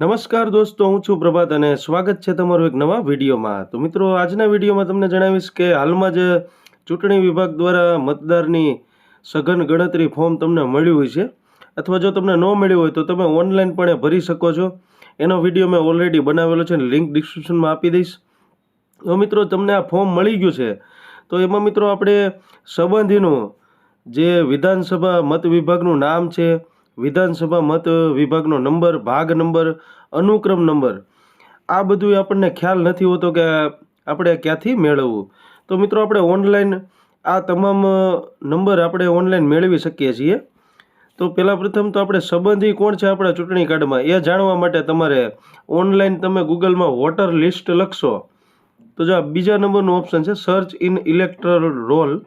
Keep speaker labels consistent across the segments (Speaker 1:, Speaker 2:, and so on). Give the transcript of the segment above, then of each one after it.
Speaker 1: નમસ્કાર દોસ્તો, હું છું પ્રભાત અને સ્વાગત છે તમારું એક નવા વિડીયોમાં. તો મિત્રો, આજના વિડીયોમાં તમને જણાવીશ કે હાલમાં જ ચૂંટણી વિભાગ દ્વારા મતદારની સઘન ગણતરી ફોર્મ તમને મળ્યું હોય છે. અથવા જો તમને ન મળ્યું હોય તો તમે ઓનલાઈન પણ એ ભરી શકો છો. એનો વીડિયો મેં ઓલરેડી બનાવેલો છે લિંક ડિસ્ક્રિપ્શનમાં આપી દઈશ. તો મિત્રો, તમને આ ફોર્મ મળી ગયું છે. તો એમાં મિત્રો, આપણે સંબંધીનું જે વિધાનસભા મત વિભાગનું નામ છે વિધાનસભા મત વિભાગનો નંબર, ભાગ નંબર, અનુક્રમ નંબર. આ બધું આપણને ખ્યાલ નથી હોતો કે આપણે ક્યાંથી મેળવવું. તો મિત્રો, આપણે ઓનલાઈન આ તમામ નંબર આપણે ઓનલાઈન મેળવી શકીએ છીએ. તો પહેલાં પ્રથમ તો આપણે સંબંધી કોણ છે આપણા ચૂંટણી કાર્ડમાં, એ જાણવા માટે તમારે ઓનલાઈન તમે ગૂગલમાં વોટર લિસ્ટ લખશો. તો જો આ બીજા નંબરનું ઓપ્શન છે, સર્ચ ઇન ઇલેક્ટ્રલ રોલ.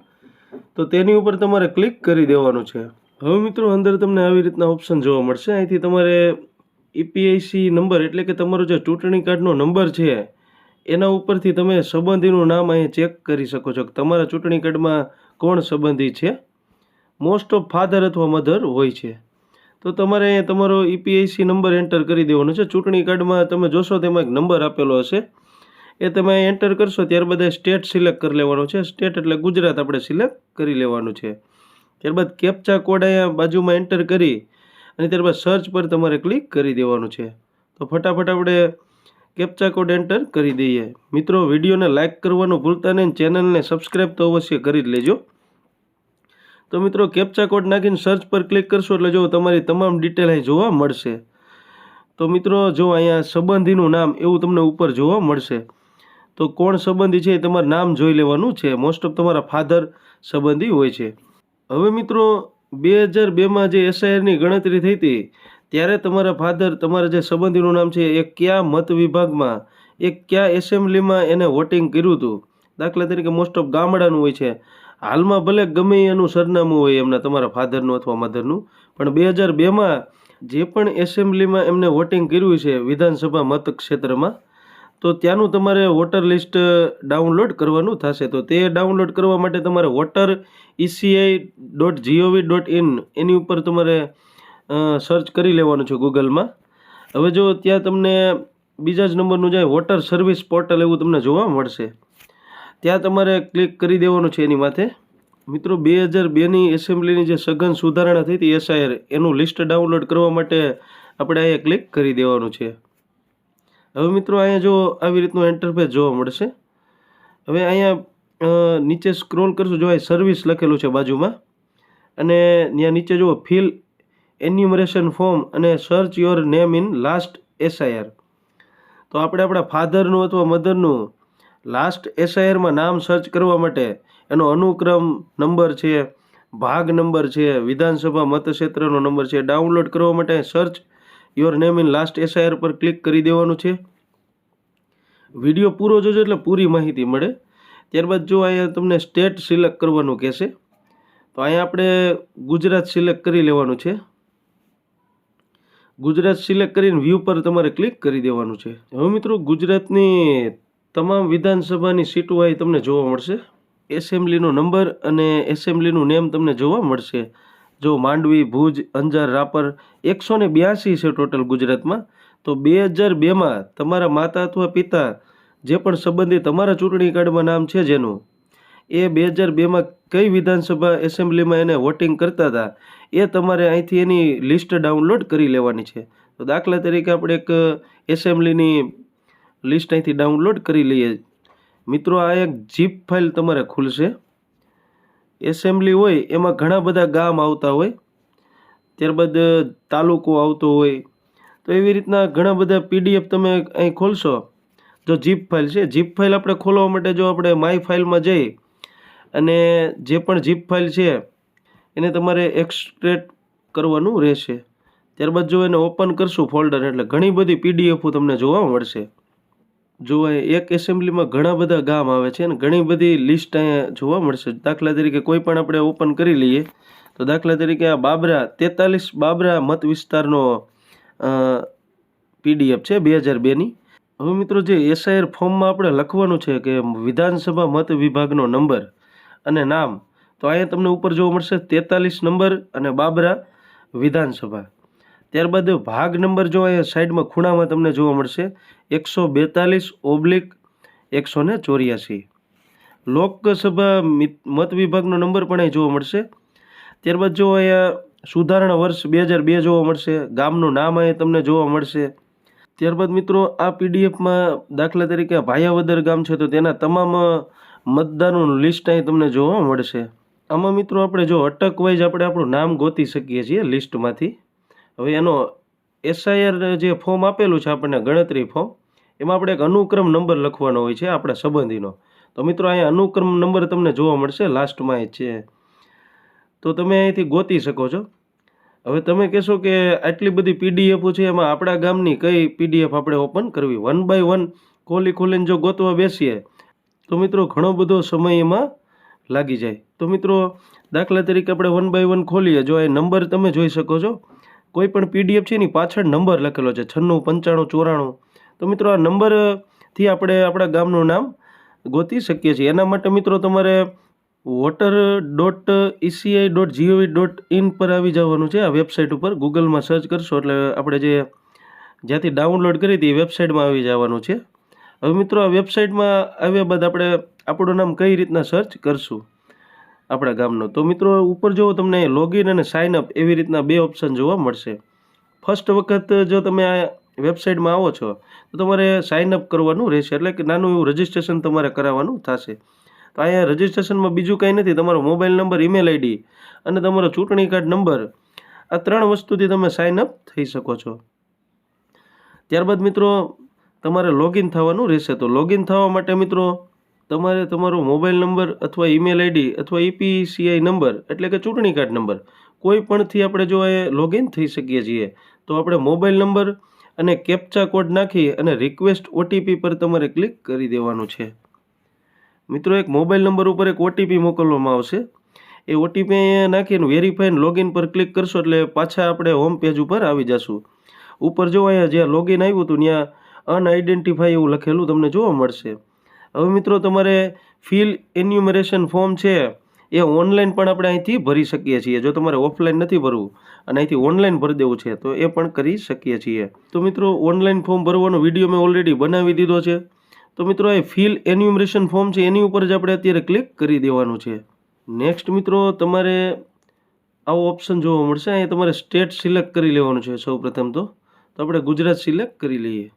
Speaker 1: તો તેની ઉપર તમારે ક્લિક કરી દેવાનું છે. હવે મિત્રો અંદર તમને આવી રીતના ઓપ્શન જોવા મળશે. અહીંથી તમારે ઈપીઆઈસી નંબર એટલે કે તમારો જે ચૂંટણી કાર્ડનો નંબર છે, એના ઉપરથી તમે સંબંધીનું નામ અહીં ચેક કરી શકો છો કે તમારા ચૂંટણી કાર્ડમાં કોણ સંબંધી છે. મોસ્ટ ઓફ ફાધર અથવા મધર હોય છે. તો તમારે અહીંયા તમારો ઈપીઆઈસી નંબર એન્ટર કરી દેવાનો છે. ચૂંટણી કાર્ડમાં તમે જોશો તેમાં એક નંબર આપેલો હશે. એ તમે એન્ટર કરશો, ત્યારબાદ સ્ટેટ સિલેક્ટ કરી લેવાનો છે. સ્ટેટ એટલે ગુજરાત આપણે સિલેક્ટ કરી લેવાનું છે. ત્યારબાદ કેપ્ચા કોડ અહીંયા બાજુમાં એન્ટર કરી અને ત્યારબાદ સર્ચ પર તમારે ક્લિક કરી દેવાનું છે. તો ફટાફટ આપણે કેપ્ચા કોડ એન્ટર કરી દઈએ. મિત્રો, વિડીયોને લાઇક કરવાનું ભૂલતા નહીં ચેનલને સબસ્ક્રાઈબ તો અવશ્ય કરી જ લેજો. તો મિત્રો કેપ્ચા કોડ નાખીને સર્ચ પર ક્લિક કરશો એટલે જો તમારી તમામ ડિટેલ અહીં જોવા મળશે. તો મિત્રો, જો અહીંયા સંબંધીનું નામ એવું તમને ઉપર જોવા મળશે, તો કોણ સંબંધી છે એ તમારું નામ જોઈ લેવાનું છે. મોસ્ટ ઓફ તમારા ફાધર સંબંધી હોય છે. હવે મિત્રો બે હજાર બેમાં જે એસઆઈઆરની ગણતરી થઈ હતી, ત્યારે તમારા ફાધર, તમારા જે સંબંધીનું નામ છે, એ કયા મત વિભાગમાં, એ કયા એસેમ્બલીમાં એને વોટિંગ કર્યું હતું? દાખલા તરીકે મોસ્ટ ઓફ ગામડાનું હોય છે. હાલમાં ભલે ગમે એનું સરનામું હોય એમના, તમારા ફાધરનું અથવા મધરનું, પણ બે હજાર બેમાં જે પણ એસેમ્બલીમાં એમને વોટિંગ કર્યું છે વિધાનસભા મત ક્ષેત્રમાં તો ત્યાંનું તમારે વોટર લિસ્ટ ડાઉનલોડ કરવાનું થશે. તો તે ડાઉનલોડ કરવા માટે તમારે voter ECI dot GOV dot in એની ઉપર તમારે સર્ચ કરી લેવાનું છે ગૂગલમાં. હવે જો ત્યાં તમને બીજા જ નંબરનું જાય વોટર સર્વિસ પોર્ટલ એવું તમને જોવા મળશે. ત્યાં તમારે ક્લિક કરી દેવાનું છે એની માથે. મિત્રો, બે હજાર બેની એસેમ્બલીની જે સઘન સુધારણા થઈ હતી એસઆઈઆર એનું લિસ્ટ ડાઉનલોડ કરવા માટે આપણે અહીંયા ક્લિક કરી દેવાનું છે. હવે મિત્રો અહીંયા જો આવી રીતનું એન્ટરફેસ જોવા મળશે. હવે અહીંયા નીચે સ્ક્રોલ કરશું જો સર્વિસ લખેલું છે બાજુમાં. અને ત્યાં નીચે જુઓ ફિલ એન્યુમરેશન ફોર્મ અને search your name in last SIR તો આપણે આપણા ફાધરનું અથવા મધરનું લાસ્ટ એસઆઈઆરમાં નામ સર્ચ કરવા માટે એનો અનુક્રમ નંબર છે, ભાગ નંબર છે, વિધાનસભા મતક્ષેત્રનો નંબર છે ડાઉનલોડ કરવા માટે search your name in last SIR પર ક્લિક કરી દેવાનું છે. વીડિયો પૂરો જોજો એટલે પૂરી માહિતી મળે. ત્યારબાદ જો અહીંયા તમને સ્ટેટ સિલેક્ટ કરવાનું કહેશે, તો અહીંયા આપણે ગુજરાત સિલેક્ટ કરી લેવાનું છે. ગુજરાત સિલેક્ટ કરીને વ્યૂ પર તમારે ક્લિક કરી દેવાનું છે. હવે મિત્રો ગુજરાતની તમામ વિધાનસભાની સીટો અહીં તમને જોવા મળશે. એસેમ્બલીનો નંબર અને એસેમ્બલીનું નેમ તમને જોવા મળશે. જો માંડવી, ભુજ, અંજાર, રાપર એકસો ને બ્યાસી છે ટોટલ ગુજરાતમાં, તો બે હજાર બેમાં તમારા માતા અથવા પિતા જે પણ સંબંધી તમારા ચૂંટણી કાર્ડમાં નામ છે જેનું, એ બે હજાર બેમાં કઈ વિધાનસભા એસેમ્બલીમાં એને વોટિંગ કરતા હતા, એ તમારે અહીંથી એની લિસ્ટ ડાઉનલોડ કરી લેવાની છે. તો દાખલા તરીકે આપણે એક એસેમ્બલીની લિસ્ટ અહીંથી ડાઉનલોડ કરી લઈએ. મિત્રો, આ એક જીપ ફાઇલ તમારે ખુલશે. એસેમ્બલી હોય, એમાં ઘણા બધા ગામ આવતા હોય, ત્યારબાદ તાલુકો આવતો હોય. તો એવી રીતના ઘણા બધા પીડીએફ તમે અહીં ખોલશો. જો જીપ ફાઇલ છે, જીપ ફાઇલ આપણે ખોલવા માટે જો આપણે માય ફાઇલમાં જઈ અને જે પણ જીપ ફાઇલ છે, એને તમારે એક્સટ્રેટ કરવાનું રહેશે. ત્યારબાદ જો એને ઓપન કરશું ફોલ્ડર, એટલે ઘણી બધી પીડીએફો તમને જોવા મળશે. જો એક એસેમ્બલીમાં ઘણા બધા ગામ આવે છે અને ઘણી બધી લિસ્ટ અહીંયા જોવા મળશે. દાખલા તરીકે કોઈ પણ આપણે ઓપન કરી લઈએ, તો દાખલા તરીકે આ બાબરા, તેતાલીસ બાબરા મત વિસ્તારનો પીડીએફ છે બે હજાર બેની. હવે મિત્રો જે એસઆઈઆર ફોર્મમાં આપણે લખવાનું છે કે વિધાનસભા મત વિભાગનો નંબર અને નામ, તો અહીંયા તમને ઉપર જોવા મળશે તેતાલીસ નંબર અને બાબરા વિધાનસભા. ત્યારબાદ ભાગ નંબર જો અહીંયા સાઈડમાં ખૂણામાં તમને જોવા મળશે એકસો બેતાલીસ ઓબ્લિક એકસો ને ચોર્યાસી. લોકસભા મિત- વિભાગનો નંબર પણ અહીં જોવા મળશે. ત્યારબાદ જો અહીંયા સુધારણા વર્ષ બે હજાર બે જોવા મળશે. ગામનું નામ અહીં તમને જોવા મળશે. ત્યારબાદ મિત્રો, આ પીડીએફમાં દાખલા તરીકે ભાયાવદર ગામ છે, તો તેના તમામ મતદારોનું લિસ્ટ અહીં તમને જોવા મળશે. આમાં મિત્રો આપણે જો અટક વાઇઝ આપણે આપણું નામ ગોતી શકીએ છીએ લિસ્ટમાંથી. હવે એનો એસઆઈઆર જે ફોર્મ આપેલું છે આપણને, ગણતરી ફોર્મ એમાં આપણે એક અનુક્રમ નંબર લખવાનો હોય છે આપણા સંબંધીનો. તો મિત્રો, અહીંયા અનુક્રમ નંબર તમને જોવા મળશે લાસ્ટમાં એ છે. તો તમે અહીંથી ગોતી શકો છો. હવે તમે કહેશો કે આટલી બધી પીડીએફો છે, એમાં આપણા ગામની કઈ પીડીએફ આપણે ઓપન કરવી? વન બાય વન ખોલી ખોલીને જો ગોતવા બેસીએ, તો મિત્રો, ઘણો બધો સમય એમાં લાગી જાય. તો મિત્રો, દાખલા તરીકે આપણે વન બાય વન ખોલીએ, જો એ નંબર તમે જોઈ શકો છો. કોઈ પણ પીડીએફ છે એની પાછળ નંબર લખેલો છે, છન્નું, પંચાણું, ચોરાણું. તો મિત્રો આ નંબરથી આપણે આપણા ગામનું નામ ગોતી શકીએ છીએ. એના માટે મિત્રો તમારે voter dot ECI dot GOV dot in પર આવી જવાનું છે. આ વેબસાઇટ ઉપર ગૂગલમાં સર્ચ કરશો એટલે આપણે જે જ્યાંથી ડાઉનલોડ કરી હતી એ વેબસાઇટમાં આવી જવાનું છે. હવે મિત્રો આ વેબસાઇટમાં આવ્યા બાદ આપણે આપણું નામ કઈ રીતના સર્ચ કરશું? આપણા ગામનો. તો મિત્રો, ઉપર જુઓ તમને લોગિન અને સાઇન અપ એવી રીતના બે ઓપ્શન જોવા મળશે. ફર્સ્ટ વખત જો તમે આ વેબસાઇટમાં આવો છો, તો તમારે સાઇન અપ કરવાનું રહેશે. એટલે કે નાનું એવું રજિસ્ટ્રેશન તમારે કરાવવાનું થશે. તો અહીંયા રજિસ્ટ્રેશનમાં બીજું કંઈ નથી. તમારો મોબાઈલ નંબર ઈમેલ આઈડી અને તમારો ચૂંટણી કાર્ડ નંબર આ ત્રણ વસ્તુથી તમે સાઇન અપ થઈ શકો છો. ત્યારબાદ મિત્રો, તમારે લોગિન થવાનું રહેશે. તો લોગિન થવા માટે મિત્રો તમારે તમારો મોબાઈલ નંબર અથવા ઈમેલ આઈડી અથવા ઈપીસીઆઈ નંબર એટલે કે ચૂંટણી કાર્ડ નંબર કોઈ પણથી આપણે જો એ લોગિન થઈ શકીએ છીએ, તો આપણે મોબાઈલ નંબર અને કેપ્ચા કોડ નાખી અને રિક્વેસ્ટ ઓટીપી પર તમારે ક્લિક કરી દેવાનું છે. મિત્રો, એક મોબાઈલ નંબર ઉપર એક ઓટીપી મોકલવામાં આવશે. એ ઓટીપી અહીંયા નાખીને વેરીફાઈન લોગિન પર ક્લિક કરશો એટલે પાછા આપણે હોમ પેજ ઉપર આવી જશું. ઉપર જો અહીંયા જ્યાં લોગિન આવ્યું હતું, ત્યાં અનઆઇડેન્ટિફાઈ એવું લખેલું તમને જોવા મળશે. હવે મિત્રો તમારે ફિલ એન્યુમરેશન ફોર્મ છે, એ ઓનલાઈન પણ આપણે અહીંથી ભરી શકીએ છીએ. જો તમારે ઓફલાઈન નથી ભરવું અને અહીંથી ઓનલાઈન ભરી દેવું છે, તો એ પણ કરી શકીએ છીએ. તો મિત્રો ઓનલાઈન ફોર્મ ભરવાનો વીડિયો મેં ઓલરેડી બનાવી દીધો છે. તો મિત્રો એ ફિલ એન્યુમરેશન ફોર્મ છે, એની ઉપર જ આપણે અત્યારે ક્લિક કરી દેવાનું છે. નેક્સ્ટ મિત્રો તમારે આવો ઓપ્શન જોવા મળશે. અહીંયા તમારે સ્ટેટ સિલેક્ટ કરી લેવાનું છે સૌપ્રથમ તો. તો આપણે ગુજરાત સિલેક્ટ કરી લઈએ.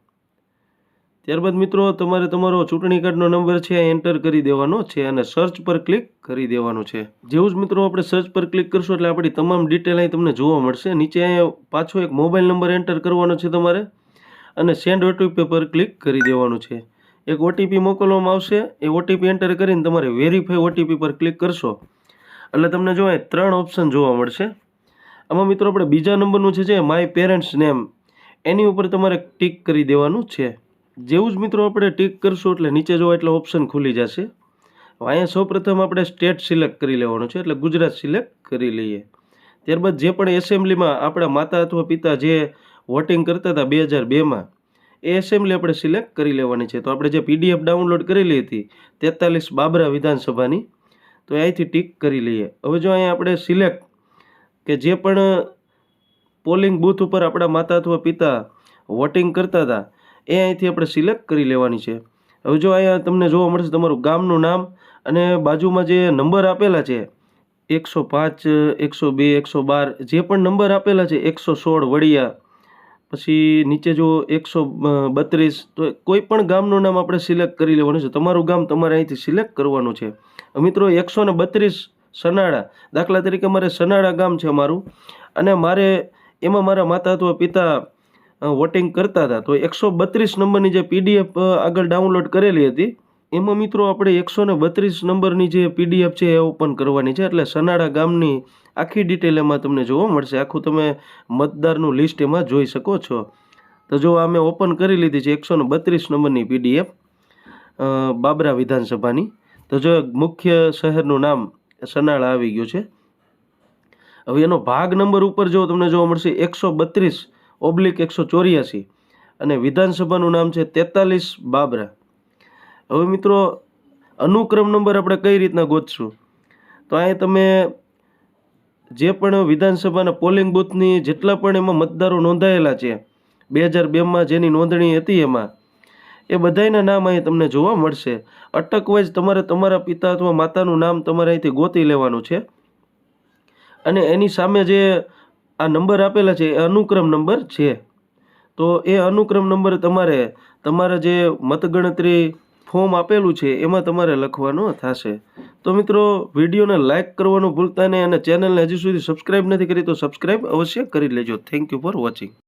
Speaker 1: ત્યારબાદ મિત્રો, તમારે તમારો ચૂંટણી કાર્ડનો નંબર છે એન્ટર કરી દેવાનો છે અને સર્ચ પર ક્લિક કરી દેવાનું છે. જેવું જ મિત્રો, આપણે સર્ચ પર ક્લિક કરશું એટલે આપણી તમામ ડિટેલ અહીં તમને જોવા મળશે. નીચે અહીંયા પાછો એક મોબાઈલ નંબર એન્ટર કરવાનો છે તમારે અને સેન્ડ ઓટીપી પર ક્લિક કરી દેવાનું છે. એક ઓટીપી મોકલવામાં આવશે. એ ઓટીપી એન્ટર કરીને તમારે વેરીફાઈ ઓટીપી પર ક્લિક કરશો. એટલે તમને જો ત્રણ ઓપ્શન જોવા મળશે. આમાં મિત્રો, આપણે બીજા નંબરનું છે જે માય પેરેન્ટ્સ નેમ એની ઉપર તમારે ટીક કરી દેવાનું છે. જેવું જ મિત્રો આપણે ટીક કરશું એટલે નીચે જો એટલે ઓપ્શન ખુલી જશે. અહીંયા સૌપ્રથમ આપણે સ્ટેટ સિલેક્ટ કરી લેવાનું છે, એટલે ગુજરાત સિલેક્ટ કરી લઈએ. ત્યારબાદ જે પણ એસેમ્બલીમાં આપણા માતા અથવા પિતા જે વોટિંગ કરતા હતા બે હજાર બેમાં એ એસેમ્બલી આપણે સિલેક્ટ કરી લેવાની છે. તો આપણે જે પીડીએફ ડાઉનલોડ કરેલી હતી, તેતાલીસ બાબરા વિધાનસભાની, તો અહીંથી ટીક કરી લઈએ. હવે જો અહીંયા આપણે સિલેક્ટ કે જે પણ પોલિંગ બૂથ ઉપર આપણા માતા અથવા પિતા વોટિંગ કરતા હતા એ અહીંથી આપણે સિલેક્ટ કરી લેવાની છે. હવે જો અહીંયા તમને જોવા મળશે તમારું ગામનું નામ અને બાજુમાં જે નંબર આપેલા છે, એકસો પાંચ, એકસો બે, એકસો બાર, જે પણ નંબર આપેલા છે, એકસો સોળ વડિયા, પછી નીચે જો એકસો બત્રીસ, તો કોઈ પણ ગામનું નામ આપણે સિલેક્ટ કરી લેવાનું છે. તમારું ગામ તમારે અહીંથી સિલેક્ટ કરવાનું છે. મિત્રો એકસો ને બત્રીસ સનાળા, દાખલા તરીકે મારે સનાળા ગામ છે મારું અને મારે એમાં મારા માતા અથવા પિતા વોટિંગ કરતા હતા. તો એકસો બત્રીસ નંબરની જે પીડીએફ આગળ ડાઉનલોડ કરેલી હતી, એમાં મિત્રો આપણે એકસો ને બત્રીસ નંબરની જે પીડીએફ છે એ ઓપન કરવાની છે. એટલે સનાળા ગામની આખી ડિટેલ એમાં તમને જોવા મળશે. આખું તમે મતદારનું લિસ્ટ એમાં જોઈ શકો છો. તો જો આ મેં ઓપન કરી લીધી છે એકસો ને બત્રીસ નંબરની પીડીએફ બાબરા વિધાનસભાની. તો જો મુખ્ય શહેરનું નામ સનાળા આવી ગયું છે. હવે એનો ભાગ નંબર ઉપર જો તમને જોવા મળશે, એકસો બત્રીસ ઓબ્લિક એકસો ચોર્યાસી અને વિધાનસભાનું નામ છે તેતાલીસ બાબરા. હવે મિત્રો, અનુક્રમ નંબર આપણે કઈ રીતના ગોતશું? તો અહીં તમે જે પણ વિધાનસભાના પોલિંગ બૂથની જેટલા પણ એમાં મતદારો નોંધાયેલા છે, બે હજાર બેમાં જેની નોંધણી હતી એમાં, એ બધાયના નામ અહીં તમને જોવા મળશે. અટક વાઇઝ તમારે તમારા પિતા અથવા માતાનું નામ તમારે અહીંથી ગોતી લેવાનું છે. અને એની સામે જે આ નંબર આપેલા છે, એ અનુક્રમ નંબર છે. તો એ અનુક્રમ નંબર તમારે, તમારા જે મતગણતરી ફોર્મ આપેલું છે, એમાં તમારે લખવાનું થશે. તો મિત્રો, વિડીયોને લાઇક કરવાનું ભૂલતા નહીં અને ચેનલને હજી સુધી સબસ્ક્રાઈબ નથી કરી તો સબસ્ક્રાઈબ અવશ્ય કરી લેજો. Thank you for watching.